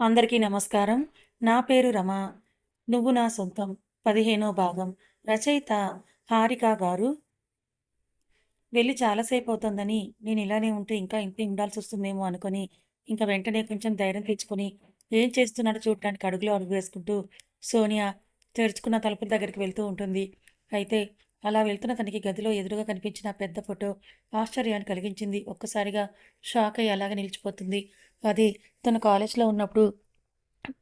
అందరికీ నమస్కారం. నా పేరు రమ. నువ్వు నా సొంతం. పదిహేనో భాగం. రచయిత హారిక గారు. వెళ్ళి చాలాసేపు అవుతుందని నేను ఇలానే ఉంటే ఇంకా ఇంటి ఉండాల్సి వస్తుందేమో అనుకొని ఇంకా వెంటనే కొంచెం ధైర్యం తెచ్చుకొని ఏం చేస్తున్నాడో చూడటానికి అడుగులో అడుగు వేసుకుంటూ సోనియా తెరుచుకున్న తలుపుల దగ్గరికి వెళ్తూ ఉంటుంది. అయితే అలా వెళ్తున్న తనకి గదిలో ఎదురుగా కనిపించిన పెద్ద ఫోటో ఆశ్చర్యాన్ని కలిగించింది. ఒక్కసారిగా షాక్ అయ్యి అలాగే నిలిచిపోతుంది. అది తన కాలేజ్లో ఉన్నప్పుడు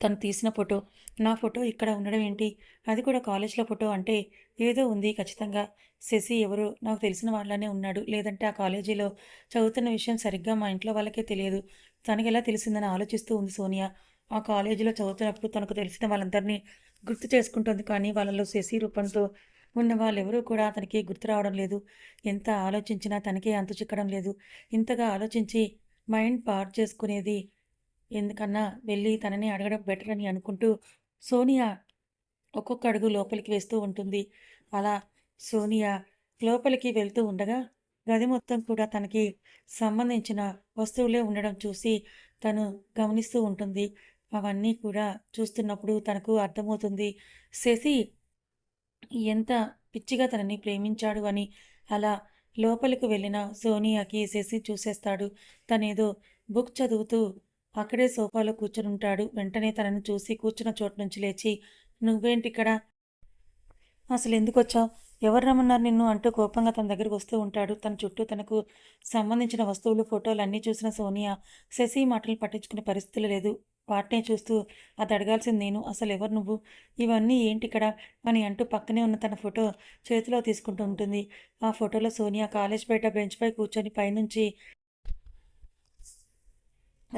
తను తీసిన ఫోటో. నా ఫోటో ఇక్కడ ఉండడం ఏంటి? అది కూడా కాలేజ్లో ఫోటో అంటే ఏదో ఉంది ఖచ్చితంగా. శశి ఎవరు నాకు తెలిసిన వాళ్ళనే ఉన్నాడు. లేదంటే ఆ కాలేజీలో చదువుతున్న విషయం సరిగ్గా మా ఇంట్లో వాళ్ళకే తెలియదు. తనకి ఎలా తెలిసిందని ఆలోచిస్తూ ఉంది సోనియా. ఆ కాలేజీలో చదువుతున్నప్పుడు తనకు తెలిసిన వాళ్ళందరినీ గుర్తు చేసుకుంటుంది. కానీ వాళ్ళలో శశి రూపంతో ఉన్న వాళ్ళెవరూ కూడా అతనికి గుర్తు రావడం లేదు. ఎంత ఆలోచించినా తనకే అంతు చిక్కడం లేదు. ఇంతగా ఆలోచించి మైండ్ పాడు చేసుకునేది. ఎందుకన్నా వెళ్ళి తనని అడగడం బెటర్ అని అనుకుంటూ సోనియా ఒక్కొక్క అడుగు లోపలికి వేస్తూ ఉంటుంది. అలా సోనియా లోపలికి వెళ్తూ ఉండగా గది మొత్తం కూడా తనకి సంబంధించిన వస్తువులే ఉండడం చూసి తను గమనిస్తూ ఉంటుంది. అవన్నీ కూడా చూస్తున్నప్పుడు తనకు అర్థమవుతుంది. శశి ఎంత పిచ్చిగా తనని ప్రేమించాడు అని అలా లోపలికి వెళ్ళిన సోనియాకి శశి చూసేస్తాడు. తనేదో బుక్ చదువుతూ అక్కడే సోఫాలో కూర్చుని ఉంటాడు వెంటనే తనని చూసి కూర్చున్న చోటు నుంచి లేచి నువ్వేంటి ఇక్కడ అసలు ఎందుకు వచ్చావు ఎవరు రమ్మన్నారు నిన్ను? అంటూ కోపంగా తన దగ్గరికి వస్తూ ఉంటాడు. తన చుట్టూ తనకు సంబంధించిన వస్తువులు ఫోటోలు అన్నీ చూసిన సోనియా శశి మాటలు పట్టించుకునే పరిస్థితులు లేదు. వాటినే చూస్తూ అది అడగాల్సింది నేను. అసలు ఎవరు నువ్వు? ఇవన్నీ ఏంటి ఇక్కడ అని అంటూ పక్కనే ఉన్న తన ఫోటో చేతిలో తీసుకుంటూ ఉంటుంది. ఆ ఫోటోలో సోనియా కాలేజ్ బయట బెంచ్పై కూర్చొని పైనుంచి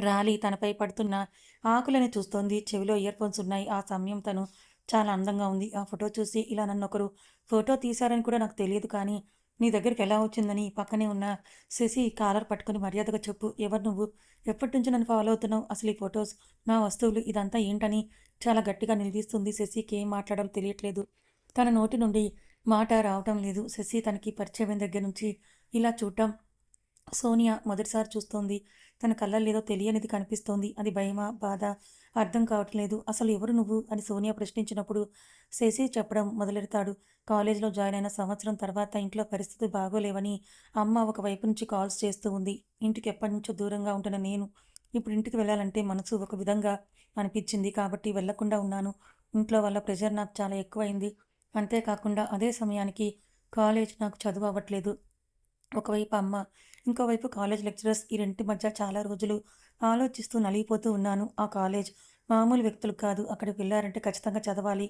రాలి తనపై పడుతున్న ఆకులని చూస్తోంది. చెవిలో ఇయర్ ఫోన్స్ ఉన్నాయి. ఆ సమయం తను చాలా అందంగా ఉంది. ఆ ఫోటో చూసి ఇలా నన్ను ఒకరు ఫోటో తీశారని కూడా నాకు తెలియదు కానీ నీ దగ్గరికి ఎలా వచ్చిందని పక్కనే ఉన్న శశి కాలర్ పట్టుకుని మర్యాదగా చెప్పు. ఎవరు నువ్వు? ఎప్పటి నుంచి నన్ను ఫాలో అవుతున్నావు? అసలు ఈ ఫొటోస్ నా వస్తువులు ఇదంతా ఏంటని చాలా గట్టిగా నిలదీస్తుంది శశికి. ఏం మాట్లాడాలో తెలియట్లేదు. తన నోటి నుండి మాట రావటం లేదు. శశి తనకి పరిచయం దగ్గర నుంచి ఇలా చూడటం సోనియా మొదటిసారి చూస్తోంది. తన కళ్ళల్లో తెలియనిది కనిపిస్తోంది. అది భయమా బాధ? అర్థం కావట్లేదు. అసలు ఎవరు నువ్వు? అని సోనియా ప్రశ్నించినప్పుడు శశి చెప్పడం మొదలెడతాడు. కాలేజీలో జాయిన్ అయిన సంవత్సరం తర్వాత ఇంట్లో పరిస్థితి బాగోలేవని అమ్మ ఒకవైపు నుంచి కాల్స్ చేస్తూ ఉంది. ఇంటికి ఎప్పటి నుంచో దూరంగా ఉంటున్న నేను ఇప్పుడు ఇంటికి వెళ్ళాలంటే మనసు ఒక విధంగా అనిపించింది కాబట్టి వెళ్ళకుండా ఉన్నాను. ఇంట్లో వల్ల ప్రెషర్ నాకు చాలా ఎక్కువైంది. అంతేకాకుండా అదే సమయానికి కాలేజ్ నాకు చదువు అవ్వట్లేదు. ఒకవైపు అమ్మ ఇంకోవైపు కాలేజ్ లెక్చరర్స్ ఈ రెంటి మధ్య చాలా రోజులు ఆలోచిస్తూ నలిగిపోతూ ఉన్నాను. ఆ కాలేజ్ మామూలు వ్యక్తులు కాదు. అక్కడికి వెళ్ళారంటే ఖచ్చితంగా చదవాలి.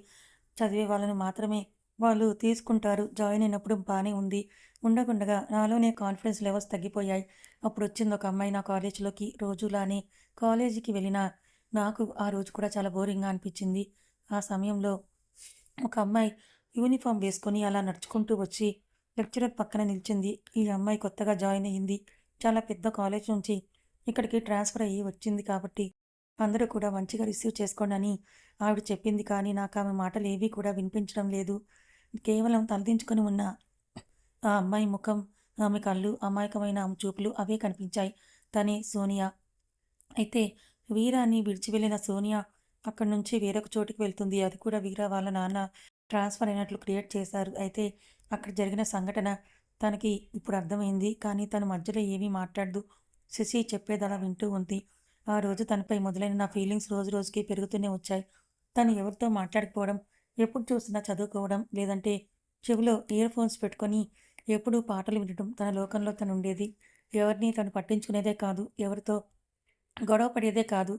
చదివే వాళ్ళని మాత్రమే వాళ్ళు తీసుకుంటారు. జాయిన్ అయినప్పుడు బాగానే ఉంది. ఉండకుండగా నాలోనే కాన్ఫిడెన్స్ లెవెల్స్ తగ్గిపోయాయి. అప్పుడు వచ్చింది ఒక అమ్మాయి నా కాలేజీలోకి రోజులానే కాలేజీకి వెళ్ళిన నాకు ఆ రోజు కూడా చాలా బోరింగ్గా అనిపించింది. ఆ సమయంలో ఒక అమ్మాయి యూనిఫామ్ వేసుకొని అలా నడుచుకుంటూ వచ్చి లెక్చరర్ పక్కన నిల్చింది. ఈ అమ్మాయి కొత్తగా జాయిన్ అయ్యింది. చాలా పెద్ద కాలేజ్ నుంచి ఇక్కడికి ట్రాన్స్ఫర్ అయ్యి వచ్చింది కాబట్టి అందరూ కూడా మంచిగా రిసీవ్ చేసుకోండి అని ఆవిడ చెప్పింది కానీ నాకు ఆమె మాటలు ఏవీ కూడా వినిపించడం లేదు. కేవలం తలదించుకొని ఉన్న ఆ అమ్మాయి ముఖం ఆమె కళ్ళు అమాయకమైన ఆమె చూపులు అవే కనిపించాయి. తనే సోనియా. అయితే వీరాని విడిచి వెళ్ళిన సోనియా అక్కడి నుంచి వేరొక చోటుకి వెళ్తుంది. అది కూడా వీరా వాళ్ళ నాన్న ట్రాన్స్ఫర్ అయినట్లు క్రియేట్ చేశారు. అయితే అక్కడ జరిగిన సంఘటన తనకి ఇప్పుడు అర్థమైంది. కానీ తన మధ్యలో ఏమీ మాట్లాడదు. శశి చెప్పేదలా వింటూ ఉంది. ఆ రోజు తనపై మొదలైన నా ఫీలింగ్స్ రోజు రోజుకి పెరుగుతూనే వచ్చాయి. తను ఎవరితో మాట్లాడకపోవడం ఎప్పుడు చూసినా చదువుకోవడం లేదంటే చెవిలో ఇయర్ ఫోన్స్ పెట్టుకొని ఎప్పుడూ పాటలు వినడం తన లోకంలో తను ఉండేది. ఎవరిని తను పట్టించుకునేదే కాదు. ఎవరితో గొడవ పడేదే కాదు.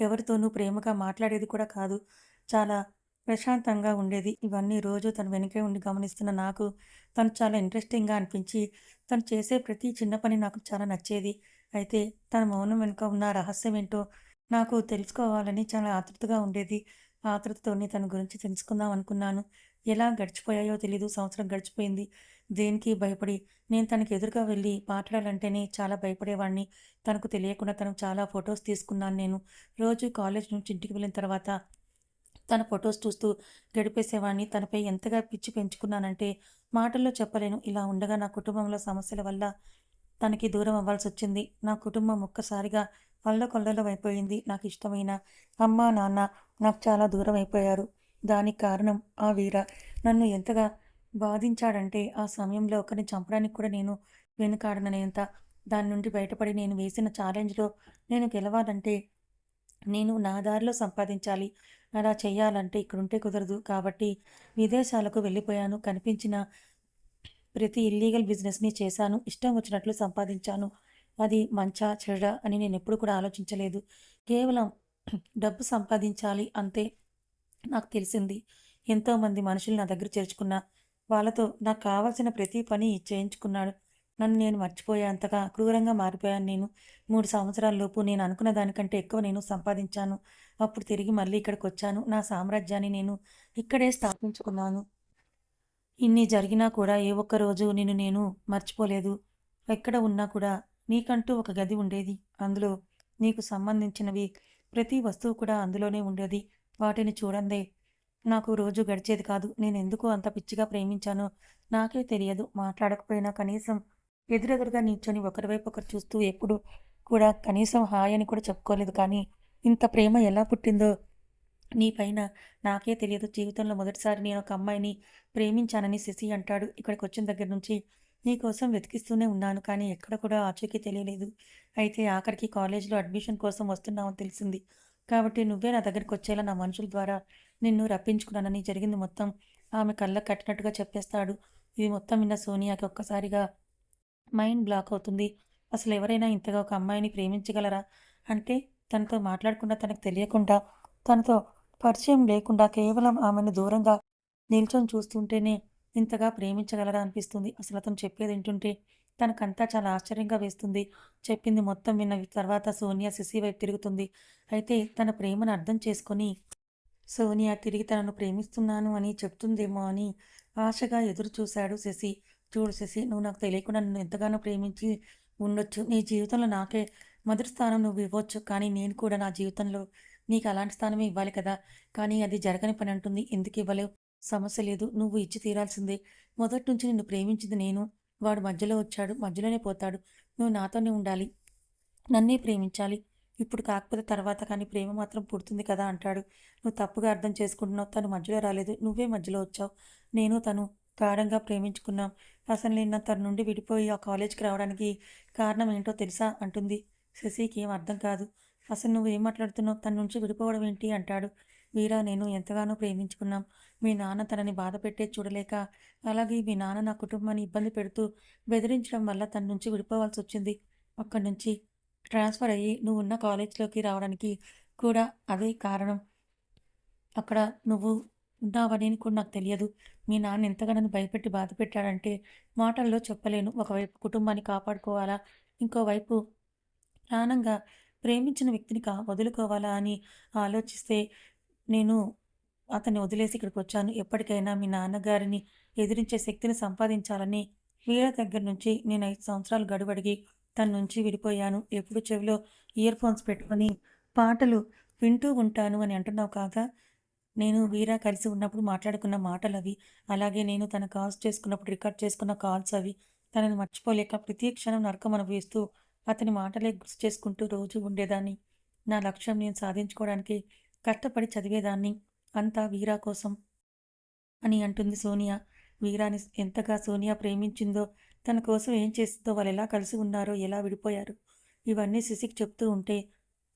ఎవరితోనూ ప్రేమగా మాట్లాడేది కూడా కాదు. చాలా ప్రశాంతంగా ఉండేది. ఇవన్నీ రోజు తను వెనకే ఉండి గమనిస్తున్న నాకు తను చాలా ఇంట్రెస్టింగ్గా అనిపించి తను చేసే ప్రతి చిన్న పని నాకు చాలా నచ్చేది. అయితే తన మౌనం వెనుక ఉన్న రహస్యం ఏంటో నాకు తెలుసుకోవాలని చాలా ఆతృతగా ఉండేది. ఆతృతతోని తన గురించి తెలుసుకుందాం అనుకున్నాను. ఎలా గడిచిపోయాయో తెలీదు. సంవత్సరం గడిచిపోయింది. దేనికి భయపడి నేను తనకి ఎదురుగా వెళ్ళి మాట్లాడాలంటేనే చాలా భయపడేవాడిని తనకు తెలియకుండా తను చాలా ఫొటోస్ తీసుకున్నాను నేను. రోజు కాలేజ్ నుంచి ఇంటికి వెళ్ళిన తర్వాత తన ఫొటోస్ చూస్తూ గడిపేసేవాడిని తనపై ఎంతగా పిచ్చి పెంచుకున్నానంటే మాటల్లో చెప్పలేను. ఇలా ఉండగా నా కుటుంబంలో సమస్యల వల్ల తనకి దూరం అవ్వాల్సి వచ్చింది నా కుటుంబం ఒక్కసారిగా అల్లకొల్లలమైపోయింది నాకు ఇష్టమైన అమ్మ నాన్న నాకు చాలా దూరం అయిపోయారు. దానికి కారణం ఆ వీర. నన్ను ఎంతగా బాధించాడంటే ఆ సమయంలో ఒకరిని చంపడానికి కూడా నేను వెనుకాడననేంత. దాని నుండి బయటపడి నేను వేసిన ఛాలెంజ్లో నేను గెలవాలంటే నేను నా దారిలో సంపాదించాలి. అలా చేయాలంటే ఇక్కడుంటే కుదరదు. కాబట్టి విదేశాలకు వెళ్ళిపోయాను. కనిపించిన ప్రతి ఇల్లీగల్ బిజినెస్ని చేశాను. ఇష్టం వచ్చినట్లు సంపాదించాను. అది మంచా చెడ అని నేను ఎప్పుడు కూడా ఆలోచించలేదు. కేవలం డబ్బు సంపాదించాలి అంతే నాకు తెలిసింది. ఎంతోమంది మనుషులు నా దగ్గర చేర్చుకున్నా వాళ్ళతో నాకు కావాల్సిన ప్రతి పని చేయించుకున్నాడు. నన్ను నేను మర్చిపోయేంతగా క్రూరంగా మారిపోయాను నేను. మూడు సంవత్సరాల లోపు నేను అనుకున్న దానికంటే ఎక్కువ నేను సంపాదించాను. అప్పుడు తిరిగి మళ్ళీ ఇక్కడికి వచ్చాను నా సామ్రాజ్యాన్ని నేను ఇక్కడే స్థాపించుకున్నాను. ఇన్ని జరిగినా కూడా ఏ ఒక్క రోజు నేను నేను మర్చిపోలేదు. ఎక్కడ ఉన్నా కూడా నీకంటూ ఒక గది ఉండేది. అందులో నీకు సంబంధించినవి ప్రతి వస్తువు కూడా అందులోనే ఉండేది. వాటిని చూడందే నాకు రోజు గడిచేది కాదు. నేను ఎందుకు అంత పిచ్చిగా ప్రేమించానో నాకే తెలియదు. మాట్లాడకపోయినా కనీసం ఎదురెదురుగా నిల్చొని ఒకరివైపు ఒకరు చూస్తూ ఎప్పుడు కూడా కనీసం హాయ్ అని కూడా చెప్పుకోలేదు. కానీ ఇంత ప్రేమ ఎలా పుట్టిందో నీ పైన నాకే తెలియదు. జీవితంలో మొదటిసారి నేను ఒక అమ్మాయిని ప్రేమించానని శశి అంటాడు. ఇక్కడికి వచ్చిన దగ్గర నుంచి నీకోసం వెతికిస్తూనే ఉన్నాను కానీ ఎక్కడ కూడా ఆచూకీ తెలియలేదు. అయితే ఆఖరికి కాలేజీలో అడ్మిషన్ కోసం వస్తున్నావని తెలిసింది. కాబట్టి నువ్వే నా దగ్గరికి వచ్చేలా నా మనుషుల ద్వారా నిన్ను రప్పించుకున్నానని జరిగింది మొత్తం ఆమె కళ్ళ కట్టినట్టుగా చెప్పేస్తాడు. ఇది మొత్తం విన్న సోనియాకి ఒక్కసారిగా మైండ్ బ్లాక్ అవుతుంది. అసలు ఎవరైనా ఇంతగా ఒక అమ్మాయిని ప్రేమించగలరా? అంటే తనతో మాట్లాడకుండా తనకు తెలియకుండా తనతో పరిచయం లేకుండా కేవలం ఆమెను దూరంగా నిల్చొని చూస్తుంటేనే ఇంతగా ప్రేమించగలరా అనిపిస్తుంది. అసలు అతను చెప్పేది వింటుంటే తనకంతా చాలా ఆశ్చర్యంగా వేస్తుంది. చెప్పింది మొత్తం విన్న తర్వాత సోనియా శశి వైపు తిరుగుతుంది. అయితే తన ప్రేమను అర్థం చేసుకొని సోనియా తిరిగి తనను ప్రేమిస్తున్నాను అని చెప్తుందేమో అని ఆశగా ఎదురు చూశాడు శశి. చూడు శశి నువ్వు నాకు తెలియకుండా నన్ను ఎంతగానో ప్రేమించి ఉండొచ్చు. నీ జీవితంలో నాకే మొదటి స్థానం నువ్వు ఇవ్వచ్చు. కానీ నేను కూడా నా జీవితంలో నీకు అలాంటి స్థానమే ఇవ్వాలి కదా. కానీ అది జరగని పని అంటుంది. ఎందుకు ఇవ్వలేవు? సమస్య లేదు. నువ్వు ఇచ్చి తీరాల్సిందే. మొదటి నుంచి నిన్ను ప్రేమించింది నేను. వాడు మధ్యలో వచ్చాడు. మధ్యలోనే పోతాడు. నువ్వు నాతోనే ఉండాలి. నన్నే ప్రేమించాలి. ఇప్పుడు కాకపోతే తర్వాత కానీ ప్రేమ మాత్రం పుడుతుంది కదా అంటాడు. నువ్వు తప్పుగా అర్థం చేసుకుంటున్నావు. తను మధ్యలో రాలేదు. నువ్వే మధ్యలో వచ్చావు. నేను తను గాఢంగా ప్రేమించుకున్నాం. అసలు నిన్న తన నుండి విడిపోయి ఆ కాలేజ్కి రావడానికి కారణం ఏంటో తెలుసా? అంటుంది. శశికి ఏం అర్థం కాదు. అసలు నువ్వు ఏం మాట్లాడుతున్నావు? తన నుంచి విడిపోవడం ఏంటి? అంటాడు. వీరా నేను ఎంతగానో ప్రేమించుకున్నాం. మీ నాన్న తనని బాధ పెట్టే చూడలేక అలాగే మీ నాన్న నా కుటుంబాన్ని ఇబ్బంది పెడుతూ బెదిరించడం వల్ల తన నుంచి విడిపోవాల్సి వచ్చింది. అక్కడి నుంచి ట్రాన్స్ఫర్ అయ్యి నువ్వు ఉన్న కాలేజ్లోకి రావడానికి కూడా అదే కారణం. అక్కడ నువ్వు ఉన్నావని కూడా నాకు తెలియదు. మీ నాన్న ఎంతగా నన్ను భయపెట్టి బాధ పెట్టాడంటే మాటల్లో చెప్పలేను. ఒకవైపు కుటుంబాన్ని కాపాడుకోవాలా ఇంకోవైపు ప్రాణంగా ప్రేమించిన వ్యక్తిని కా వదులుకోవాలా అని ఆలోచిస్తే నేను అతన్ని వదిలేసి ఇక్కడికి వచ్చాను. ఎప్పటికైనా మీ నాన్నగారిని ఎదిరించే శక్తిని సంపాదించాలని వీళ్ళ దగ్గర నుంచి నేను ఐదు సంవత్సరాలు గడువడిగి తన నుంచి విడిపోయాను. ఎప్పుడు చెవిలో ఇయర్ ఫోన్స్ పెట్టుకొని పాటలు వింటూ ఉంటాను అని అంటున్నావు కాగా నేను వీరా కలిసి ఉన్నప్పుడు మాట్లాడుకున్న మాటలు అవి అలాగే నేను తన కాల్స్ చేసుకున్నప్పుడు రికార్డ్ చేసుకున్న కాల్స్ అవి తనని మర్చిపోలేక ప్రతి క్షణం నరకం అనుభవిస్తూ అతని మాటలే గుర్తు చేసుకుంటూ రోజు ఉండేదాన్ని. నా లక్ష్యం నేను సాధించుకోవడానికి కష్టపడి చదివేదాన్ని. అంతా వీరా కోసం అని అంటుంది సోనియా. వీరాని ఎంతగా సోనియా ప్రేమించిందో తన కోసం ఏం చేస్తుందో వాళ్ళు ఎలా కలిసి ఉన్నారో ఎలా విడిపోయారు ఇవన్నీ శిశికి చెప్తూ ఉంటే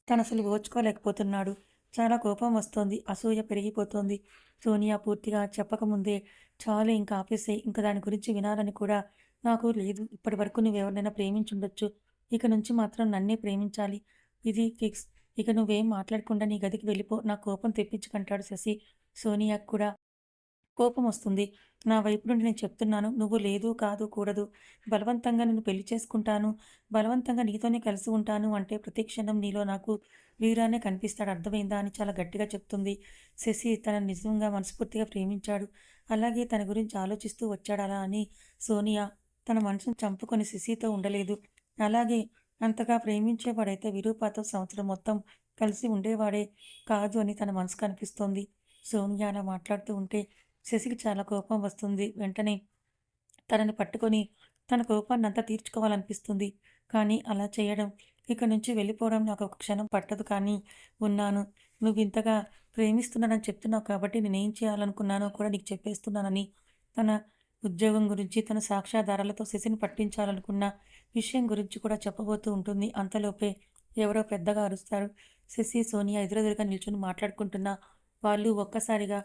తను అసలు ఓర్చుకోలేకపోతున్నాడు చాలా కోపం వస్తోంది. అసూయ పెరిగిపోతోంది. సోనియా పూర్తిగా చెప్పకముందే చాలు ఇంకా ఆపేసే ఇంకా దాని గురించి వినాలని కూడా నాకు లేదు. ఇప్పటి వరకు నువ్వు ఎవరినైనా ప్రేమించుండొచ్చు. ఇక నుంచి మాత్రం నన్నే ప్రేమించాలి. ఇది ఫిక్స్. ఇక నువ్వేం మాట్లాడకుండా నీ గదికి వెళ్ళిపో. నా కోపం తెప్పించుకుంటాడు శశి. సోనియాకు కూడా కోపం వస్తుంది. నా వైపు నుండి నేను చెప్తున్నాను నువ్వు లేదు కాదు కూడదు. బలవంతంగా నేను పెళ్ళి చేసుకుంటాను. బలవంతంగా నీతోనే కలిసి ఉంటాను. అంటే ప్రతి క్షణం నీలో నాకు వీరానే కనిపిస్తాడు. అర్థమైందా అని చాలా గట్టిగా చెప్తుంది. శశి తన నిజంగా మనస్ఫూర్తిగా ప్రేమించాడు. అలాగే తన గురించి ఆలోచిస్తూ వచ్చాడు అలా అని సోనియా తన మనసును చంపుకొని శశితో ఉండలేదు. అలాగే అంతగా ప్రేమించేవాడైతే విరూపాతో సంవత్సరం మొత్తం కలిసి ఉండేవాడే కాదు అని తన మనసు కనిపిస్తోంది. సోనియా అలా మాట్లాడుతూ ఉంటే శశికి చాలా కోపం వస్తుంది. వెంటనే తనని పట్టుకొని తన కోపాన్ని అంతా తీర్చుకోవాలనిపిస్తుంది. కానీ అలా చేయడం ఇక నుంచి వెళ్ళిపోవడం నాకు ఒక క్షణం పట్టదు కానీ ఉన్నాను. నువ్వు ఇంతగా ప్రేమిస్తున్నానని చెప్తున్నావు కాబట్టి నేనేం చేయాలనుకున్నానో కూడా నీకు చెప్పేస్తున్నానని తన ఉద్యోగం గురించి తన సాక్ష్యాధారాలతో శశిని పట్టించాలనుకున్న విషయం గురించి కూడా చెప్పబోతూ ఉంటుంది. అంతలోపే ఎవరో పెద్దగా అరుస్తారు. శశి సోనియా ఎదురెదురుగా నిల్చుని మాట్లాడుకుంటున్నా. వాళ్ళు ఒక్కసారిగా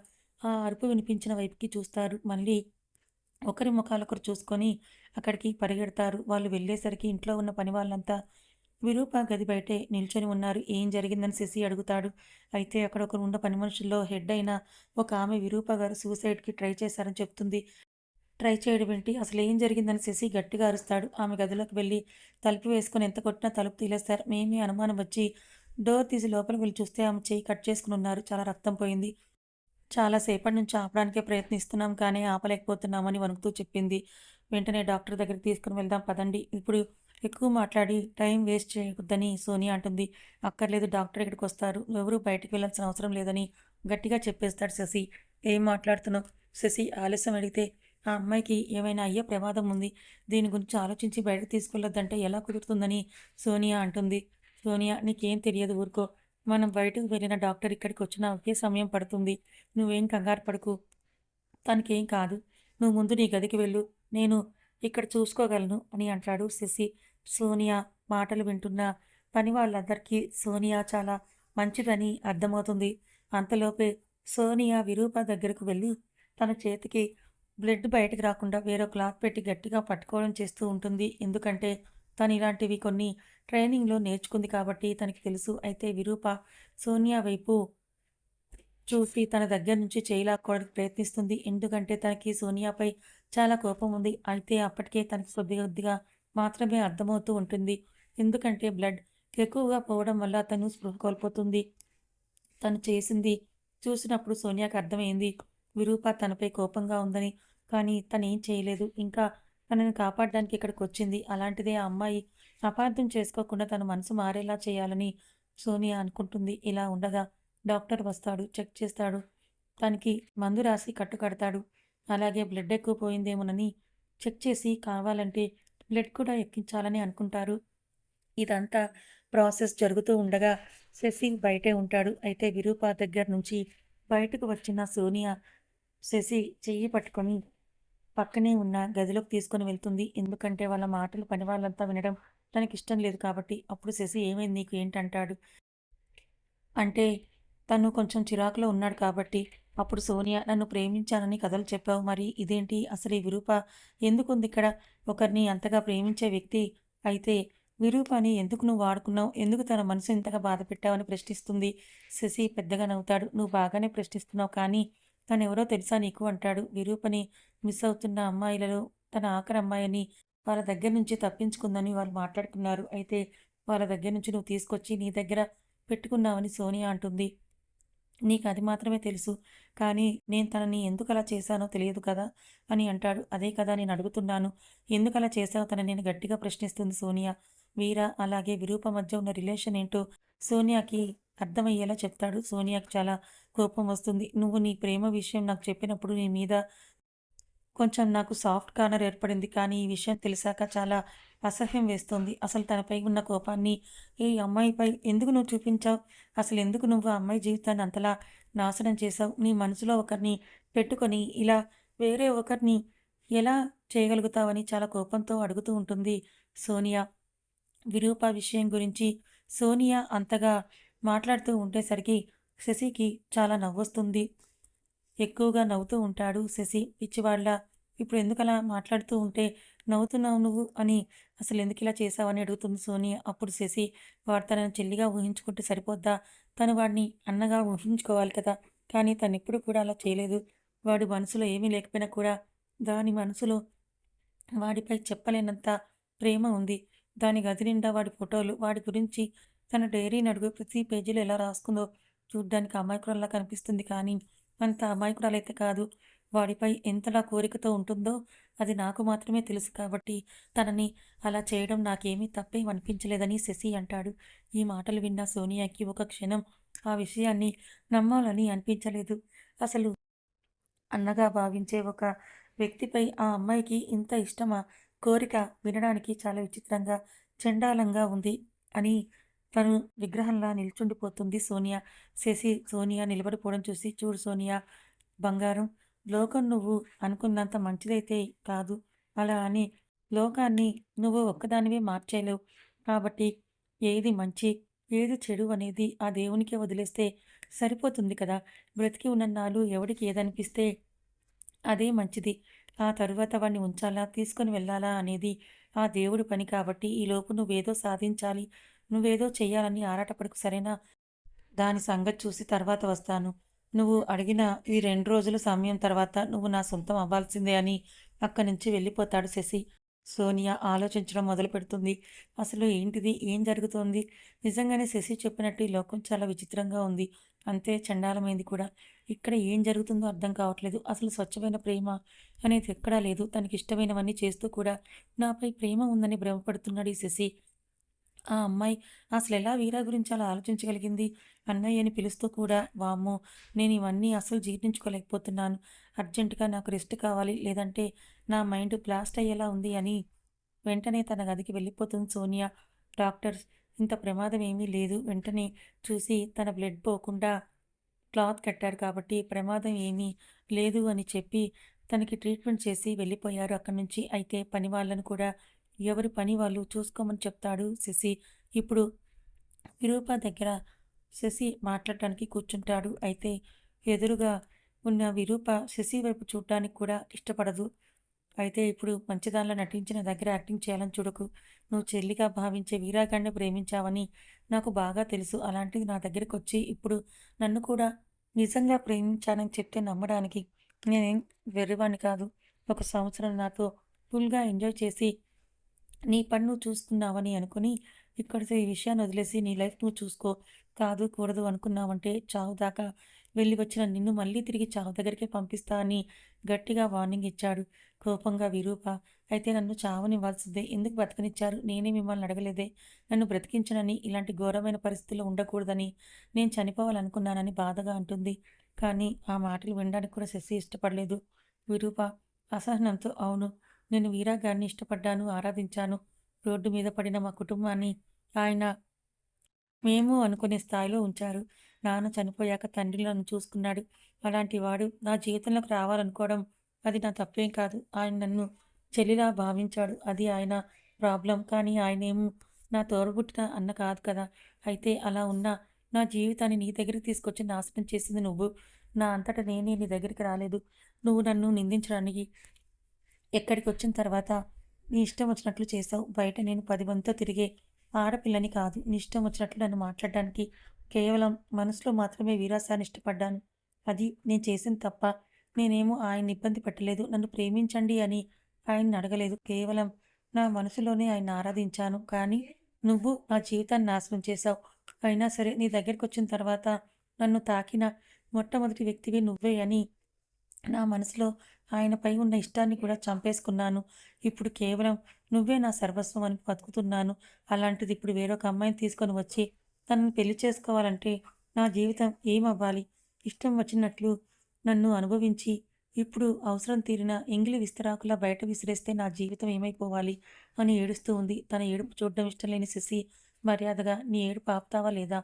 ఆ అరుపు వినిపించిన వైపుకి చూస్తారు. మళ్ళీ ఒకరి ముఖాలొకరు చూసుకొని అక్కడికి పరిగెడతారు. వాళ్ళు వెళ్ళేసరికి ఇంట్లో ఉన్న పని వాళ్ళంతా విరూప గది బయటే నిల్చొని ఉన్నారు. ఏం జరిగిందని శశి అడుగుతాడు. అయితే అక్కడ ఒకరు ఉన్న పని మనుషుల్లో హెడ్ అయిన ఒక ఆమె విరూప గారు సూసైడ్కి ట్రై చేశారని చెప్తుంది. ట్రై చేయడం ఏంటి? అసలు ఏం జరిగిందని శశి గట్టిగా అరుస్తాడు. ఆమె గదిలోకి వెళ్ళి తలుపు వేసుకుని ఎంత కొట్టినా తలుపు తీలేస్తారు. మేమీ అనుమానం వచ్చి డోర్ తీసి లోపలికి వెళ్ళి చూస్తే ఆమె చేయి కట్ చేసుకుని ఉన్నారు. చాలా రక్తం పోయింది. చాలా సేపటి నుంచి ఆపడానికే ప్రయత్నిస్తున్నాం కానీ ఆపలేకపోతున్నామని వణుకుతూ చెప్పింది. వెంటనే డాక్టర్ దగ్గరికి తీసుకుని వెళ్దాం పదండి. ఇప్పుడు ఎక్కువ మాట్లాడి టైం వేస్ట్ చేయొద్దని సోనియా అంటుంది. అక్కర్లేదు డాక్టర్ ఇక్కడికి వస్తారు. ఎవరు బయటికి వెళ్ళాల్సిన అవసరం లేదని గట్టిగా చెప్పేస్తాడు శశి. ఏం మాట్లాడుతున్నావు? శశి ఆలస్యం అడిగితే ఆ అమ్మాయికి ఏమైనా అయ్యే ప్రమాదం ఉంది? దీని గురించి ఆలోచించి బయటకు తీసుకెళ్ళొద్దంటే ఎలా కుదురుతుందని సోనియా అంటుంది. సోనియా నీకేం తెలియదు ఊరుకో. మనం బయటకు వెళ్ళిన డాక్టర్ ఇక్కడికి వచ్చిన ఒకే సమయం పడుతుంది. నువ్వేం కంగారు పడుకు. తనకేం కాదు. నువ్వు ముందు నీ గదికి వెళ్ళు. నేను ఇక్కడ చూసుకోగలను అని అంటాడు శశి. సోనియా మాటలు వింటున్న పని వాళ్ళందరికీ సోనియా చాలా మంచిదని అర్థమవుతుంది. అంతలోపే సోనియా విరూప దగ్గరకు వెళ్ళి తన చేతికి బ్లడ్ బయటకు రాకుండా వేరే క్లాత్ పెట్టి గట్టిగా పట్టుకోవడం చేస్తూ ఉంటుంది. ఎందుకంటే తను ఇలాంటివి కొన్ని ట్రైనింగ్లో నేర్చుకుంది కాబట్టి తనకి తెలుసు. అయితే విరూప సోనియా వైపు చూసి తన దగ్గర నుంచి చేయలాక్కోవడానికి ప్రయత్నిస్తుంది. ఎందుకంటే తనకి సోనియాపై చాలా కోపం ఉంది. అయితే అప్పటికే తనకి కొద్ది కొద్దిగా మాత్రమే అర్థమవుతూ ఉంటుంది. ఎందుకంటే బ్లడ్ ఎక్కువగా పోవడం వల్ల తను స్పృహ కోల్పోతుంది. తను చేసింది చూసినప్పుడు సోనియాకి అర్థమైంది. విరూప తనపై కోపంగా ఉందని. కానీ తను ఏం చేయలేదు. ఇంకా తనని కాపాడడానికి ఇక్కడికి వచ్చింది అలాంటిదే ఆ అమ్మాయి అపార్థం చేసుకోకుండా తన మనసు మారేలా చేయాలని సోనియా అనుకుంటుంది. ఇలా ఉండగా డాక్టర్ వస్తాడు చెక్ చేస్తాడు. తనకి మందు రాసి కట్టు కడతాడు. అలాగే బ్లడ్ ఎక్కువ పోయిందేమోనని చెక్ చేసి కావాలంటే బ్లడ్ కూడా ఎక్కించాలని అనుకుంటారు. ఇదంతా ప్రాసెస్ జరుగుతూ ఉండగా శశి బయటే ఉంటాడు. అయితే విరూప దగ్గర నుంచి బయటకు వచ్చిన సోనియా శశి చెయ్యి పట్టుకొని పక్కనే ఉన్న గదిలోకి తీసుకొని వెళ్తుంది. ఎందుకంటే వాళ్ళ మాటలు పని వాళ్ళంతా వినడం తనకి ఇష్టం లేదు కాబట్టి అప్పుడు శశి ఏమైంది? నీకు ఏంటంటాడు? అంటే తను కొంచెం చిరాకులో ఉన్నాడు కాబట్టి అప్పుడు సోనియా నన్ను ప్రేమించానని కథలు చెప్పావు మరి. ఇదేంటి? అసలు ఈ విరూప ఎందుకుంది ఇక్కడ? ఒకరిని అంతగా ప్రేమించే వ్యక్తి అయితే విరూపాని ఎందుకు నువ్వు వాడుకున్నావు? ఎందుకు తన మనసు ఇంతగా బాధ పెట్టావని ప్రశ్నిస్తుంది. శశి పెద్దగా నవ్వుతాడు. నువ్వు బాగానే ప్రశ్నిస్తున్నావు కానీ తనెవరో ఎవరో తెలుసా నీకు? అంటాడు. విరూపని మిస్ అవుతున్న అమ్మాయిలలో తన ఆఖరి అమ్మాయిని వాళ్ళ దగ్గర నుంచి తప్పించుకుందని వాళ్ళు మాట్లాడుకున్నారు. అయితే వాళ్ళ దగ్గర నుంచి నువ్వు తీసుకొచ్చి నీ దగ్గర పెట్టుకున్నావని సోనియా అంటుంది. నీకు అది మాత్రమే తెలుసు కానీ నేను తనని ఎందుకు అలా చేశానో తెలియదు కదా అని అంటాడు. అదే కదా నేను అడుగుతున్నాను. ఎందుకు అలా చేశావు తన నేను గట్టిగా ప్రశ్నిస్తుంది సోనియా. వీరా అలాగే విరూప మధ్య ఉన్న రిలేషన్ ఏంటో సోనియాకి అర్థమయ్యేలా చెప్తాడు. సోనియాకు చాలా కోపం వస్తుంది. నువ్వు నీ ప్రేమ విషయం నాకు చెప్పినప్పుడు నీ మీద కొంచెం నాకు సాఫ్ట్ కార్నర్ ఏర్పడింది. కానీ ఈ విషయం తెలిసాక చాలా అసహ్యం వేస్తుంది. అసలు తనపై ఉన్న కోపాన్ని ఈ అమ్మాయిపై ఎందుకు నువ్వు చూపించావు? అసలు ఎందుకు నువ్వు ఆ అమ్మాయి జీవితాన్ని అంతలా నాశనం చేశావు? నీ మనసులో ఒకరిని పెట్టుకొని ఇలా వేరే ఒకరిని ఎలా చేయగలుగుతావని చాలా కోపంతో అడుగుతూ ఉంటుంది సోనియా. విరూప విషయం గురించి సోనియా అంతగా మాట్లాడుతూ ఉండేసరికి శశికి చాలా నవ్వొస్తుంది. ఎక్కువగా నవ్వుతూ ఉంటాడు శశి. పిచ్చివాళ్ళ ఇప్పుడు ఎందుకలా మాట్లాడుతూ ఉంటే నవ్వుతున్నావు నువ్వు అని అసలు ఎందుకు ఇలా చేసావని అడుగుతుంది సోని. అప్పుడు శశి వాడు తనను చెల్లిగా ఊహించుకుంటే సరిపోద్దా? తను వాడిని అన్నగా ఊహించుకోవాలి కదా. కానీ తను ఎప్పుడు కూడా అలా చేయలేదు. వాడి మనసులో ఏమీ లేకపోయినా కూడా దాని మనసులో వాడిపై చెప్పలేనంత ప్రేమ ఉంది. దాని గది నిండా వాడి ఫోటోలు వాడి గురించి తన డైరీ నడుగు ప్రతి పేజీలో ఎలా రాసుకుందో చూడ్డానికి అమాయకురాల్లా కనిపిస్తుంది కానీ అంత అమాయకురాలైతే కాదు. వాడిపై ఎంతలా కోరికతో ఉంటుందో అది నాకు మాత్రమే తెలుసు కాబట్టి తనని అలా చేయడం నాకేమీ తప్పేం అనిపించలేదని శశి అంటాడు. ఈ మాటలు విన్న సోనియాకి ఒక క్షణం ఆ విషయాన్ని నమ్మాలని అనిపించలేదు. అసలు అన్నగా భావించే ఒక వ్యక్తిపై ఆ అమ్మాయికి ఇంత ఇష్టమా? కోరిక వినడానికి చాలా విచిత్రంగా చండాలంగా ఉంది అని తను విగ్రహంలా నిల్చుండిపోతుంది సోనియా. శశి సోనియా నిలబడిపోవడం చూసి చూడు సోనియా బంగారం లోకం నువ్వు అనుకున్నంత మంచిదైతే కాదు. అలా అని లోకాన్ని నువ్వు ఒక్కదానివే మార్చేయలేవు. కాబట్టి ఏది మంచి, ఏది చెడు అనేది ఆ దేవునికే వదిలేస్తే సరిపోతుంది కదా! బ్రతికి ఉన్నన్నాళ్ళు ఎవడికి ఏదనిపిస్తే అదే మంచిది. ఆ తరువాత వాడిని ఉంచాలా, తీసుకొని వెళ్ళాలా అనేది ఆ దేవుడి పని కాబట్టి ఈలోపు నువ్వేదో సాధించాలి, నువ్వేదో చెయ్యాలని ఆరాటపడకు సరేనా? దాని సంగతి చూసి తర్వాత వస్తాను. నువ్వు అడిగిన ఈ రెండు రోజుల సమయం తర్వాత నువ్వు నా సొంతం అవ్వాల్సిందే అని అక్కడి నుంచి వెళ్ళిపోతాడు శశి. సోనియా ఆలోచించడం మొదలు పెడుతుంది అసలు ఏంటిది? ఏం జరుగుతోంది? నిజంగానే శశి చెప్పినట్టు ఈ లోకం చాలా విచిత్రంగా ఉంది. అంతే చండాలమైంది కూడా. ఇక్కడ ఏం జరుగుతుందో అర్థం కావట్లేదు. అసలు స్వచ్ఛమైన ప్రేమ అనేది ఎక్కడా లేదు. తనకిష్టమైనవన్నీ చేస్తూ కూడా నాపై ప్రేమ ఉందని భ్రమపడుతున్నాడు ఈ శశి. ఆ అమ్మాయి అసలు ఎలా వీరా గురించి అలా ఆలోచించగలిగింది? అన్నయ్య అని పిలుస్తూ కూడా వామ్మో! నేను ఇవన్నీ అసలు జీర్ణించుకోలేకపోతున్నాను. అర్జెంటుగా నాకు రెస్ట్ కావాలి. లేదంటే నా మైండ్ బ్లాస్ట్ అయ్యేలా ఉంది అని వెంటనే తన గదికి వెళ్ళిపోతుంది సోనియా. డాక్టర్స్ ఇంత ప్రమాదం ఏమీ లేదు. వెంటనే చూసి తన బ్లడ్ పోకుండా క్లాత్ కట్టారు కాబట్టి ప్రమాదం ఏమీ లేదు అని చెప్పి తనకి ట్రీట్మెంట్ చేసి వెళ్ళిపోయారు అక్కడి నుంచి. అయితే పని వాళ్ళను కూడా ఎవరి పని వాళ్ళు చూసుకోమని చెప్తాడు శశి. ఇప్పుడు విరూప దగ్గర శశి మాట్లాడటానికి కూర్చుంటాడు. అయితే ఎదురుగా ఉన్న విరూప శశి వైపు చూడటానికి కూడా ఇష్టపడదు. అయితే ఇప్పుడు మంచిదానిలో నటించిన దగ్గర యాక్టింగ్ చేయాలని చూడకు. నువ్వు చెల్లిగా భావించే వీరాగాన్ని ప్రేమించావని నాకు బాగా తెలుసు. అలాంటిది నా దగ్గరకొచ్చి ఇప్పుడు నన్ను కూడా నిజంగా ప్రేమించానని చెప్తే నమ్మడానికి నేనేం వెర్రివాడిని కాదు. ఒక సంవత్సరం నాతో ఫుల్‌గా ఎంజాయ్ చేసి నీ పని నువ్వు చూసుకున్నావని అనుకుని ఇక్కడితో ఈ విషయాన్ని వదిలేసి నీ లైఫ్ నువ్వు చూసుకో. కాదు, కూడదు అనుకున్నావంటే చావు దాకా వెళ్ళి వచ్చిన నిన్ను మళ్ళీ తిరిగి చావు దగ్గరికే పంపిస్తా అని గట్టిగా వార్నింగ్ ఇచ్చాడు. కోపంగా విరూప అయితే నన్ను చావనివ్వాల్సిందే. ఎందుకు బతకనిచ్చారు? నేనే మిమ్మల్ని అడగలేదే. నన్ను బ్రతికించనని, ఇలాంటి ఘోరమైన పరిస్థితిలో ఉండకూడదని, నేను చనిపోవాలనుకున్నానని బాధగా అంటుంది. కానీ ఆ మాటలు వినడానికి కూడా శశి ఇష్టపడలేదు. విరూప అసహనంతో అవును. నేను వీరా గారిని ఇష్టపడ్డాను, ఆరాధించాను. రోడ్డు మీద పడిన మా కుటుంబాన్ని ఆయన మేము అనుకునే స్థాయిలో ఉంచారు. నాన్న చనిపోయాక తండ్రి నన్ను చూసుకున్నాడు. అలాంటి వాడు నా జీవితంలోకి రావాలనుకోవడం అది నా తప్పేం కాదు. ఆయన నన్ను చెల్లిలా భావించాడు. అది ఆయన ప్రాబ్లం కానీ ఆయనేమో నా తోడబుట్టిన అన్న కాదు కదా! అయితే అలా ఉన్నా నా జీవితాన్ని నీ దగ్గరికి తీసుకొచ్చి నాశనం చేసింది నువ్వు. నా అంతట నేనే నీ దగ్గరికి రాలేదు. నువ్వు నన్ను నిందించడానికి ఎక్కడికి వచ్చిన తర్వాత నీ ఇష్టం వచ్చినట్లు చేశావు. బయట నేను పది మందితో తిరిగే ఆడపిల్లని కాదు. నీ ఇష్టం వచ్చినట్లు నన్ను మాట్లాడడానికి కేవలం మనసులో మాత్రమే వీరాసాన్ని ఇష్టపడ్డాను. అది నేను చేసింది తప్ప. నేనేమో ఆయన్ని ఇబ్బంది పెట్టలేదు. నన్ను ప్రేమించండి అని ఆయన్ని అడగలేదు. కేవలం నా మనసులోనే ఆయన్ని ఆరాధించాను. కానీ నువ్వు నా జీవితాన్ని నాశనం చేశావు. అయినా సరే నీ దగ్గరికి వచ్చిన తర్వాత నన్ను తాకిన మొట్టమొదటి వ్యక్తివి నువ్వే అని నా మనసులో ఆయనపై ఉన్న ఇష్టాన్ని కూడా చంపేసుకున్నాను. ఇప్పుడు కేవలం నువ్వే నా సర్వస్వం అని బతుకుతున్నాను. అలాంటిది ఇప్పుడు వేరొక అమ్మాయిని తీసుకొని వచ్చి తనని పెళ్ళి చేసుకోవాలంటే నా జీవితం ఏమవ్వాలి? ఇష్టం వచ్చినట్లు నన్ను అనుభవించి ఇప్పుడు అవసరం తీరిన ఎంగిలి విస్తరాకులా బయట విసిరేస్తే నా జీవితం ఏమైపోవాలి? అని ఏడుస్తూ ఉంది. తన ఏడుపు చూడడం ఇష్టం లేని శశి మర్యాదగా నీ ఏడుపు ఆపుతావా లేదా?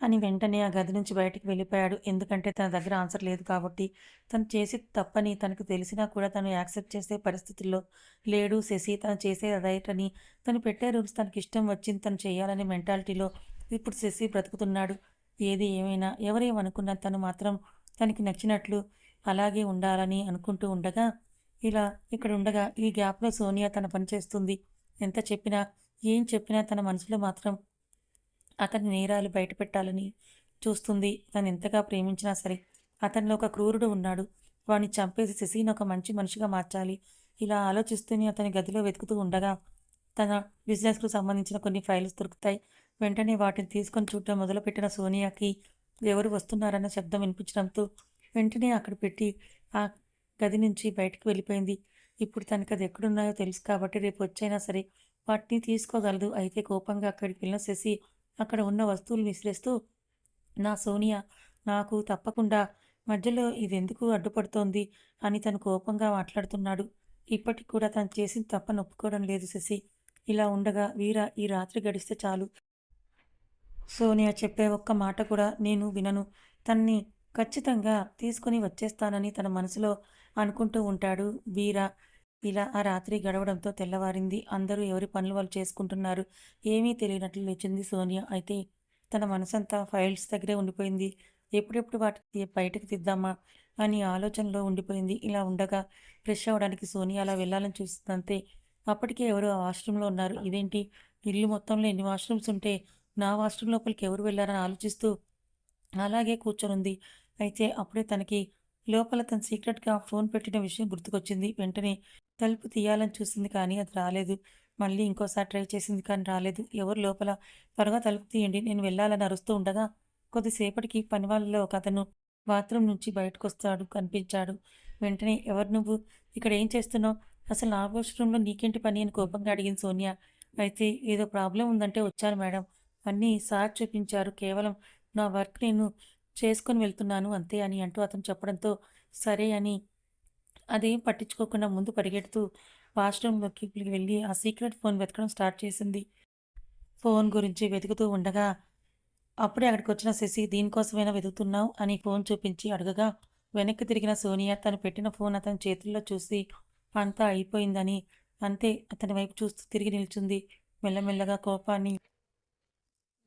అని వెంటనే ఆ గది నుంచి బయటికి వెళ్ళిపోయాడు. ఎందుకంటే తన దగ్గర ఆన్సర్ లేదు కాబట్టి. తను చేసి తప్పని తనకు తెలిసినా కూడా తను యాక్సెప్ట్ చేసే పరిస్థితుల్లో లేడు శశి. తను చేసే రైట్ అని, తను పెట్టే రూల్స్ తనకిష్టం వచ్చింది తను చేయాలనే మెంటాలిటీలో ఇప్పుడు శశి బ్రతుకుతున్నాడు. ఏది ఏమైనా ఎవరేమనుకున్నా తను మాత్రం తనకి నచ్చినట్లు అలాగే ఉండాలని అనుకుంటూ ఉండగా, ఇలా ఇక్కడ ఉండగా ఈ గ్యాప్‌లో సోనియా తన పని చేస్తుంది. ఎంత చెప్పినా, ఏం చెప్పినా తన మనసులో మాత్రం అతని నేరాలు బయటపెట్టాలని చూస్తుంది. తను ఎంతగా ప్రేమించినా సరే. అతనిలో ఒక క్రూరుడు ఉన్నాడు. వాడిని చంపేసి శశిని ఒక మంచి మనిషిగా మార్చాలి. ఇలా ఆలోచిస్తూనే అతని గదిలో వెతుకుతూ ఉండగా తన బిజినెస్‌కు సంబంధించిన కొన్ని ఫైల్స్ దొరుకుతాయి. వెంటనే వాటిని తీసుకొని చూడటం మొదలుపెట్టిన సోనియాకి ఎవరు వస్తున్నారన్న శబ్దం వినిపించడంతో వెంటనే అక్కడ పెట్టి ఆ గది నుంచి బయటికి వెళ్ళిపోయింది. ఇప్పుడు తనకది ఎక్కడున్నాయో తెలుసు కాబట్టి రేపు వచ్చైనా సరే వాటిని తీసుకోగలదు. అయితే కోపంగా అక్కడికి వెళ్ళిన శశి అక్కడ ఉన్న వస్తువులు విసిరేస్తూ నా సోనియా నాకు తప్పకుండా మధ్యలో ఇదెందుకు అడ్డుపడుతోంది అని తను కోపంగా మాట్లాడుతున్నాడు. ఇప్పటికి కూడా తను చేసిన తప్పని ఒప్పుకోవడం లేదు శశి. ఇలా ఉండగా వీర ఈ రాత్రి గడిస్తే చాలు సోనియా చెప్పే ఒక్క మాట కూడా నేను వినను తన్ని ఖచ్చితంగా తీసుకుని వచ్చేస్తానని తన మనసులో అనుకుంటూ ఉంటాడు వీర ఇలా ఆ రాత్రి గడవడంతో తెల్లవారింది. అందరూ ఎవరి పనులు వాళ్ళు చేసుకుంటున్నారు? ఏమీ తెలియనట్లు లేచింది సోనియా. అయితే తన మనసంతా ఫైల్స్ దగ్గరే ఉండిపోయింది. ఎప్పుడెప్పుడు వాటికి బయటకు తీద్దామా అని ఆలోచనలో ఉండిపోయింది. ఇలా ఉండగా ఫ్రెష్ అవ్వడానికి సోనియా అలా వెళ్ళాలని చూస్తుందంతే. అప్పటికే ఎవరు ఆ వాష్రూమ్లో ఉన్నారు. ఇదేంటి? ఇల్లు మొత్తంలో ఎన్ని వాష్రూమ్స్ ఉంటే నా వాష్రూమ్ లోపలికి ఎవరు వెళ్ళారని ఆలోచిస్తూ అలాగే కూర్చొనుంది. అయితే అప్పుడే తనకి లోపల తన సీక్రెట్గా ఫోన్ పెట్టిన విషయం గుర్తుకొచ్చింది. వెంటనే తలుపు తీయాలని చూసింది కానీ అది రాలేదు. మళ్ళీ ఇంకోసారి ట్రై చేసింది కానీ రాలేదు. ఎవరు లోపల? త్వరగా తలుపు తీయండి. నేను వెళ్ళాలని అరుస్తూ ఉండగా కొద్దిసేపటికి పని వాళ్ళలో ఒక అతను బాత్రూమ్ నుంచి బయటకు వస్తాడు కనిపించాడు. వెంటనే ఎవరు నువ్వు? ఇక్కడ ఏం చేస్తున్నావు? అసలు నా వాష్రూమ్లో నీకేంటి పని? అని కోపంగా అడిగింది సోనియా. అయితే ఏదో ప్రాబ్లం ఉందంటే వచ్చాను మేడం. అన్నీ సార్ చూపించారు. కేవలం నా వర్క్ నేను చేసుకొని వెళ్తున్నాను అంతే అని అంటూ అతను చెప్పడంతో సరే అని అదేం పట్టించుకోకుండా ముందు పరిగెడుతూ వాష్రూమ్లోకి వెళ్ళి ఆ సీక్రెట్ ఫోన్ వెతకడం స్టార్ట్ చేసింది. ఫోన్ గురించి వెతుకుతూ ఉండగా అప్పుడే అక్కడికి వచ్చిన శశి దీనికోసమైనా వెతుకుతున్నావు? అని ఫోన్ చూపించి అడగగా వెనక్కి తిరిగిన సోనియా తను పెట్టిన ఫోన్ అతని చేతుల్లో చూసి అంతా అయిపోయిందని. అంతే అతని వైపు చూస్తూ తిరిగి నిల్చుంది. మెల్లమెల్లగా కోపాన్ని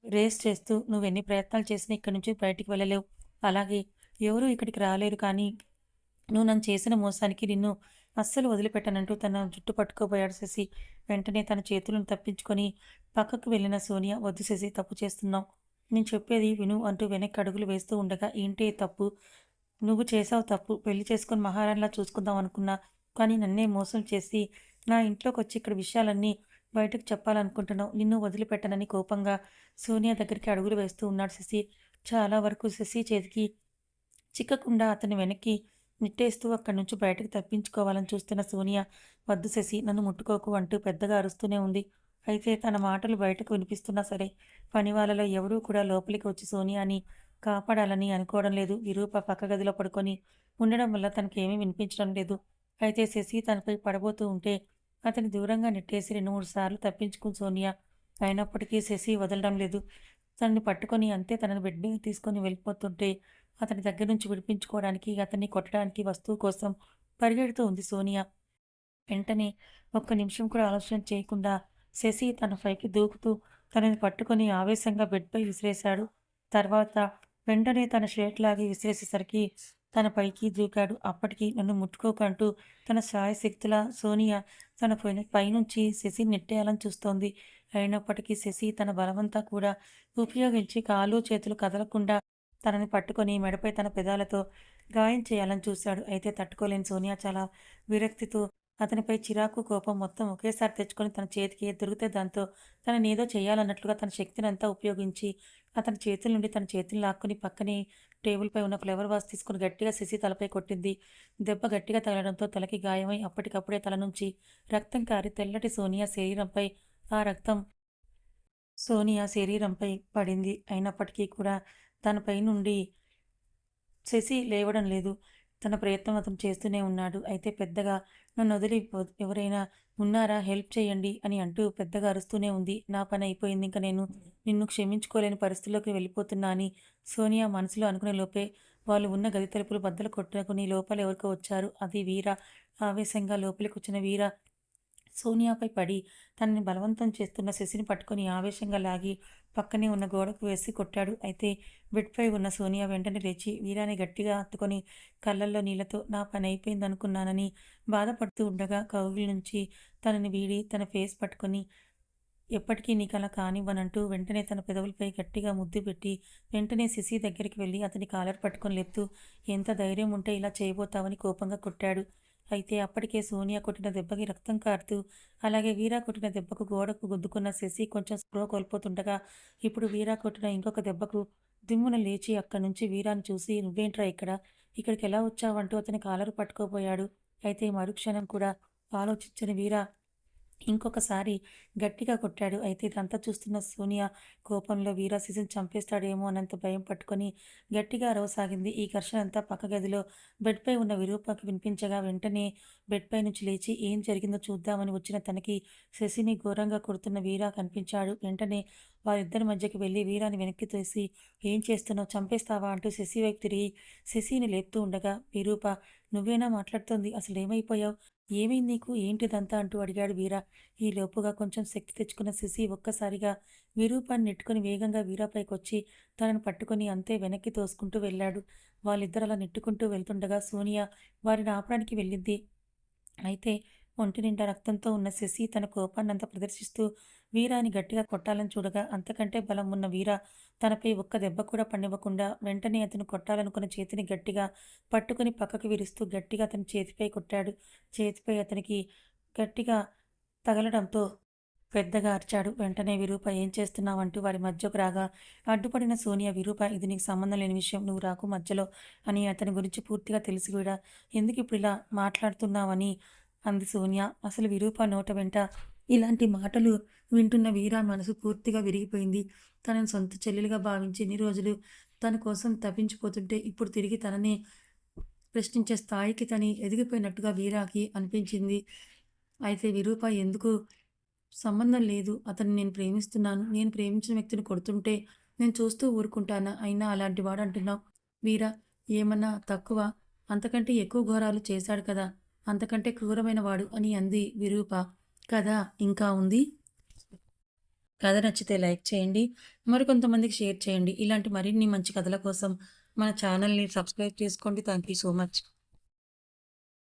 రేస్ చేస్తూ నువ్వు ఎన్ని ప్రయత్నాలు చేసినా ఇక్కడి నుంచి బయటికి వెళ్ళలేవు. అలాగే ఎవరూ ఇక్కడికి రాలేరు కానీ నువ్వు నన్ను చేసిన మోసానికి నిన్ను అస్సలు వదిలిపెట్టనంటూ తన జుట్టు పట్టుకోబోయాడు శశి. వెంటనే తన చేతులను తప్పించుకొని పక్కకు వెళ్ళిన సోనియా వద్దు శశి తప్పు చేస్తున్నావు. నేను చెప్పేది విను అంటూ వెనక్కి అడుగులు వేస్తూ ఉండగా ఏంటి తప్పు? నువ్వు చేసావు తప్పు. పెళ్ళి చేసుకొని మహారాణిలా చూసుకుందాం అనుకున్నా. కానీ నన్నే మోసం చేసి నా ఇంట్లోకి వచ్చి ఇక్కడ విషయాలన్నీ బయటకు చెప్పాలనుకుంటున్నావు. నిన్ను వదిలిపెట్టనని కోపంగా సోనియా దగ్గరికి అడుగులు వేస్తూ ఉన్నాడు శశి. చాలా వరకు శశి చేతికి చిక్కకుండా అతని వెనక్కి నిట్టేస్తూ అక్కడి నుంచి బయటకు తప్పించుకోవాలని చూస్తున్న సోనియా వద్దు శశి నన్ను ముట్టుకోకు అంటూ పెద్దగా అరుస్తూనే ఉంది. అయితే తన మాటలు బయటకు వినిపిస్తున్నా సరే పని వాళ్ళలో ఎవరూ కూడా లోపలికి వచ్చి సోనియాని కాపాడాలని అనుకోవడం లేదు. విరూప పక్క గదిలో పడుకొని ఉండడం వల్ల తనకేమీ వినిపించడం లేదు. అయితే శశి తనపై పడబోతూ ఉంటే అతని దూరంగా నెట్టేసి రెండు మూడు సార్లు తప్పించుకుని సోనియా. అయినప్పటికీ శశి వదలడం లేదు. తనని పట్టుకొని అంతే తనని బెడ్ మీద తీసుకొని వెళ్ళిపోతుంటే అతని దగ్గర నుంచి విడిపించుకోవడానికి అతన్ని కొట్టడానికి వస్తువు కోసం పరిగెడుతూ ఉంది సోనియా. వెంటనే ఒక్క నిమిషం కూడా ఆలోచన చేయకుండా శశి తన పైకి దూకుతూ తనని పట్టుకొని ఆవేశంగా బెడ్పై విసిరేశాడు. తర్వాత వెంటనే తన షర్ట్ లాగి విసిరేసేసరికి తన పైకి దూకాడు. అప్పటికి నన్ను ముట్టుకోకంటూ తన శక్తుల సోనియా తన పైన పైనుంచి శశి నెట్టేయాలని చూస్తోంది. అయినప్పటికీ శశి తన బలమంతా కూడా ఉపయోగించి కాలు చేతులు కదలకుండా తనని పట్టుకొని మెడపై తన పెదాలతో గాయం చేయాలని చూశాడు. అయితే తట్టుకోలేని సోనియా చాలా విరక్తితో అతనిపై చిరాకు కోపం మొత్తం ఒకేసారి తెచ్చుకొని తన చేతికి దొరికితే దాంతో తనని ఏదో చేయాలన్నట్లుగా తన శక్తిని అంతా ఉపయోగించి అతని చేతుల నుండి తన చేతులు లాక్కుని పక్కనే టేబుల్పై ఉన్న ఫ్లవర్ వాస్ తీసుకుని గట్టిగా శశి తలపై కొట్టింది. దెబ్బ గట్టిగా తగలడంతో తలకి గాయమై అప్పటికప్పుడే తల నుంచి రక్తం కారి తెల్లటి సోనియా శరీరంపై ఆ రక్తం సోనియా శరీరంపై పడింది. అయినప్పటికీ కూడా తనపై నుండి శశి లేవడం లేదు. తన ప్రయత్నం అతను చేస్తూనే ఉన్నాడు. అయితే పెద్దగా నన్ను వదిలి ఎవరైనా ఉన్నారా? హెల్ప్ చేయండి అని అంటూ పెద్దగా అరుస్తూనే ఉంది. నా పని అయిపోయింది. ఇంకా నేను నిన్ను క్షమించుకోలేని పరిస్థితిలోకి వెళ్ళిపోతున్నా అని సోనియా మనసులో అనుకునే లోపే వాళ్ళు ఉన్న గది తలుపులు బద్దలు కొట్టుకుని లోపల ఎవరికో వచ్చారు. అది వీర ఆవేశంగా లోపలికి వచ్చిన వీర సోనియాపై పడి తనని బలవంతం చేస్తున్న శశిని పట్టుకొని ఆవేశంగా లాగి పక్కనే ఉన్న గోడకు వేసి కొట్టాడు. అయితే బెడ్పై ఉన్న సోనియా వెంటనే లేచి వీరాన్ని గట్టిగా హత్తుకొని కళ్ళల్లో నీళ్ళతో నా పని అయిపోయింది అనుకున్నానని బాధపడుతూ ఉండగా కౌగిలి నుంచి తనని వీడి తన ఫేస్ పట్టుకొని ఎప్పటికీ నీకు అలా కానివ్వనంటూ వెంటనే తన పెదవులపై గట్టిగా ముద్దు పెట్టి వెంటనే శశి దగ్గరికి వెళ్ళి అతని కాలర్ పట్టుకొని లేపుతూ ఎంత ధైర్యం ఉంటే ఇలా చేయబోతావని కోపంగా కొట్టాడు. అయితే అప్పటికే సోనియా కొట్టిన దెబ్బకి రక్తం కారుతూ అలాగే వీరా కొట్టిన దెబ్బకు గోడకు గుద్దుకున్న శశి కొంచెం స్ప్రో కోల్పోతుండగా ఇప్పుడు వీరా కొట్టిన ఇంకొక దెబ్బకు దిమ్మున లేచి అక్కడి నుంచి వీరాను చూసి నువ్వేంట్రా ఇక్కడ? ఇక్కడికి ఎలా వచ్చావంటూ అతని కాలరు పట్టుకోపోయాడు అయితే మరుక్షణం కూడా ఆలోచించని వీరా ఇంకొకసారి గట్టిగా కొట్టాడు. అయితే ఇదంతా చూస్తున్న సోనియా కోపంలో వీరా సీజన్ చంపేస్తాడేమో అనంత భయం పట్టుకొని గట్టిగా అరవసాగింది. ఈ ఘర్షణ అంతా పక్క గదిలో బెడ్‌పై ఉన్న విరూపాకి వినిపించగా వెంటనే బెడ్‌పై నుంచి లేచి ఏం జరిగిందో చూద్దామని వచ్చిన తనకి శశిని ఘోరంగా కొడుతున్న వీరా కనిపించాడు. వెంటనే వారిద్దరి మధ్యకి వెళ్ళి వీరాని వెనక్కి తోసి ఏం చేస్తున్నావు? చంపేస్తావా? అంటూ శశి వైపు తిరిగి శశిని లేపుతూ ఉండగా విరూప నువ్వేనా మాట్లాడుతోంది? అసలేమైపోయావు? ఏమైంది నీకు? ఏంటిదంతా? అంటూ అడిగాడు వీర. ఈ లోపుగా కొంచెం శక్తి తెచ్చుకున్న శశి ఒక్కసారిగా విరూపాన్ని నెట్టుకొని వేగంగా వీరాపైకి వచ్చి తనను పట్టుకొని అంతే వెనక్కి తోసుకుంటూ వెళ్ళాడు. వాళ్ళిద్దరు అలా నెట్టుకుంటూ వెళ్తుండగా సోనియా వారిని ఆపడానికి వెళ్ళింది. అయితే ఒంటి నిండా రక్తంతో ఉన్న శశి తన కోపాన్నంతా ప్రదర్శిస్తూ వీరాని గట్టిగా కొట్టాలని చూడగా అంతకంటే బలం ఉన్న వీర తనపై ఒక్క దెబ్బ కూడా పనివ్వకుండా వెంటనే అతను కొట్టాలనుకున్న చేతిని గట్టిగా పట్టుకుని పక్కకు విరుస్తూ గట్టిగా అతని చేతిపై కొట్టాడు. చేతిపై అతనికి గట్టిగా తగలడంతో పెద్దగా అరిచాడు. వెంటనే విరూప ఏం చేస్తున్నావంటూ వారి మధ్యకు రాగా అడ్డుపడిన సోనియా విరూప ఇది నీకు సంబంధం లేని విషయం. నువ్వు రాకు మధ్యలో అని అతని గురించి పూర్తిగా తెలిసి కూడా ఎందుకిప్పుడు ఇలా మాట్లాడుతున్నావని అంది సోనియా. అసలు విరూప నోట వెంట ఇలాంటి మాటలు వింటున్న వీరా మనసు పూర్తిగా విరిగిపోయింది. తనని సొంత చెల్లెలుగా భావించి ఎన్ని రోజులు తన కోసం తప్పించిపోతుంటే ఇప్పుడు తిరిగి తననే ప్రశ్నించే స్థాయికి తని ఎదిగిపోయినట్టుగా వీరాకి అనిపించింది. అయితే విరూప ఎందుకు సంబంధం లేదు. అతన్ని నేను ప్రేమిస్తున్నాను. నేను ప్రేమించిన వ్యక్తిని కొడుతుంటే నేను చూస్తూ ఊరుకుంటానా? అయినా అలాంటి వాడంటున్నావు. వీరా ఏమన్నా తక్కువ? అంతకంటే ఎక్కువ ఘోరాలు చేశాడు కదా! అంతకంటే క్రూరమైన వాడు అని అంది విరూప. కథ ఇంకా ఉంది. కథ నచ్చితే లైక్ చేయండి. మరికొంతమందికి షేర్ చేయండి. ఇలాంటి మరిన్ని మంచి కథల కోసం మన ఛానల్‌ని సబ్స్క్రైబ్ చేసుకోండి. Thank you so much.